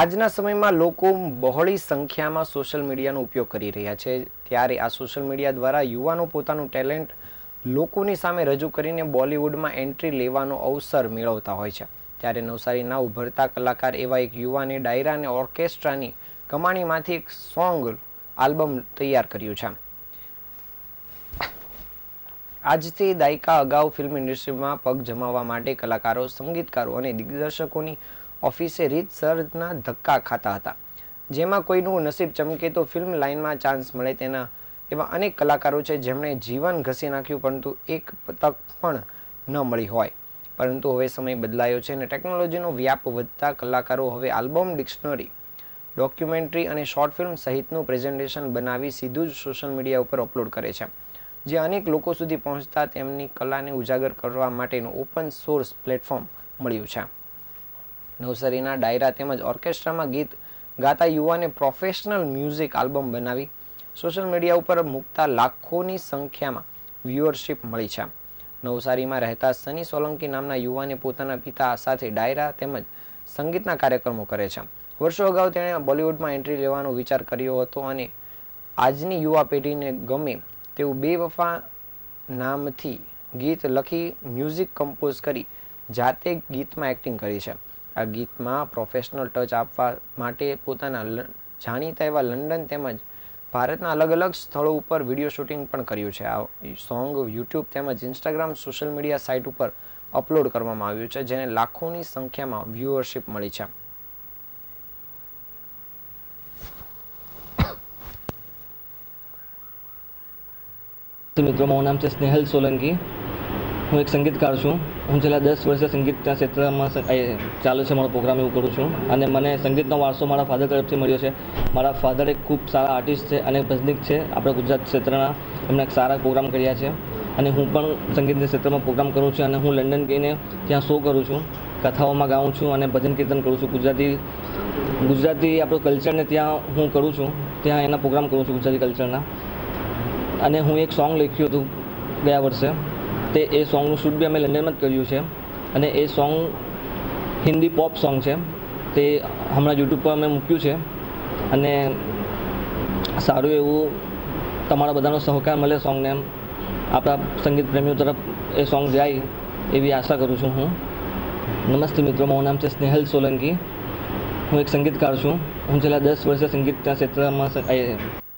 આજના સમયમાં લોકો બહોળી સંખ્યામાં સોશિયલ મીડિયાનો ઉપયોગ કરી રહ્યા છે. ત્યારે આ સોશિયલ મીડિયા દ્વારા યુવાનો પોતાનું ટેલેન્ટ લોકોની સામે રજૂ કરીને બોલિવૂડમાં એન્ટ્રી લેવાનો અવસર મેળવતા હોય છે. ત્યારે નવસારીના ઉભરતા કલાકાર એવા એક યુવાને ડાયરા અને ઓર્કેસ્ટ્રાની કમાણીમાંથી એક સોંગ આલ્બમ તૈયાર કર્યું છે. આજથી દાયકા અગાઉ ફિલ્મ ઇન્ડસ્ટ્રીમાં પગ જમાવવા માટે કલાકારો, સંગીતકારો અને દિગ્દર્શકોની ઓફિસે રીતસરના ધક્કા ખાતા હતા. જેમાં કોઈનું નસીબ ચમકે તો ફિલ્મ લાઇનમાં ચાન્સ મળે તેના એવા અનેક કલાકારો છે જેમણે જીવન ઘસી નાખ્યું પરંતુ એક તક પણ ન મળી હોય. પરંતુ હવે સમય બદલાયો છે અને ટેકનોલોજીનો વ્યાપ વધતા કલાકારો હવે આલ્બમ ડિક્શનરી, ડોક્યુમેન્ટરી અને શોર્ટ ફિલ્મ સહિતનું પ્રેઝન્ટેશન બનાવી સીધું જ સોશિયલ મીડિયા ઉપર અપલોડ કરે છે. જે અનેક લોકો સુધી પહોંચતા તેમની કલાને ઉજાગર કરવા માટેનું ઓપન સોર્સ પ્લેટફોર્મ મળ્યું છે. નવસારીના ડાયરા તેમજ ઓર્કેસ્ટ્રામાં ગીત ગાતા યુવાને પ્રોફેશનલ મ્યુઝિક આલ્બમ બનાવી. સોશિયલ મીડિયા ઉપર મૂકતા લાખોની સંખ્યામાં વ્યુઅરશિપ મળી છે. નવસારીમાં રહેતા સની સોલંકી નામના યુવાને પોતાના પિતા સાથે ડાયરા તેમજ સંગીતના કાર્યક્રમો કરે છે. વર્ષો અગાઉ તેણે બોલિવૂડમાં એન્ટ્રી લેવાનો વિચાર કર્યો હતો અને આજની યુવા પેઢીને ગમે તેવું બેવફા નામથી ગીત લખી મ્યુઝિક કમ્પોઝ કરી જાતે ગીતમાં એક્ટિંગ કરી છે. આ ગીતમાં પ્રોફેશનલ ટચ આપવા માટે પોતાના જાણીતા એવા લંડન તેમજ ભારતના અલગ અલગ સ્થળો ઉપર વીડિયો શૂટિંગ પણ કર્યું છે. આ સોંગ યુટ્યુબ તેમજ ઇન્સ્ટાગ્રામ સોશિયલ મીડિયા સાઇટ ઉપર અપલોડ કરવામાં આવ્યું છે, જેને લાખોની સંખ્યામાં વ્યુઅરશીપ મળી છે. મિત્રો, મારું નામ છે સ્નેહલ સોલંકી. હું એક સંગીતકાર છું. હું છેલ્લા દસ વર્ષે સંગીતના ક્ષેત્રમાં ચાલુ છે, મારો પ્રોગ્રામ એવું કરું છું. અને મને સંગીતનો વારસો મારા ફાધર તરફથી મળ્યો છે. મારા ફાધર એક ખૂબ સારા આર્ટિસ્ટ છે અને ભજનિક છે. આપણા ગુજરાત ક્ષેત્રના એમણે એક સારા પ્રોગ્રામ કર્યા છે. અને હું પણ સંગીતના ક્ષેત્રમાં પ્રોગ્રામ કરું છું અને હું લંડન ગઈને ત્યાં શો કરું છું. કથાઓમાં ગાઉં છું અને ભજન કીર્તન કરું છું. ગુજરાતી ગુજરાતી આપણું કલ્ચરને ત્યાં હું કરું છું. ત્યાં એના પ્રોગ્રામ કરું છું ગુજરાતી કલ્ચરના અને હું એક સોંગ લખ્યું હતું ગયા વર્ષે. તે એ સોંગનું શૂટ બી અમે લંડનમાં જ કર્યું છે. અને એ સોંગ હિન્દી પોપ સોંગ છે. તે હમણાં યુટ્યુબ પર અમે મૂક્યું છે. અને સારું એવું તમારા બધાનો સહકાર મળે સોંગને આપણા સંગીત પ્રેમીઓ તરફ એ સોંગ જાય એવી આશા કરું છું હું. નમસ્તે મિત્રો, મારું નામ છે સ્નેહલ સોલંકી. હું એક સંગીતકાર છું. હું છેલ્લા દસ વર્ષે સંગીતના ક્ષેત્રમાં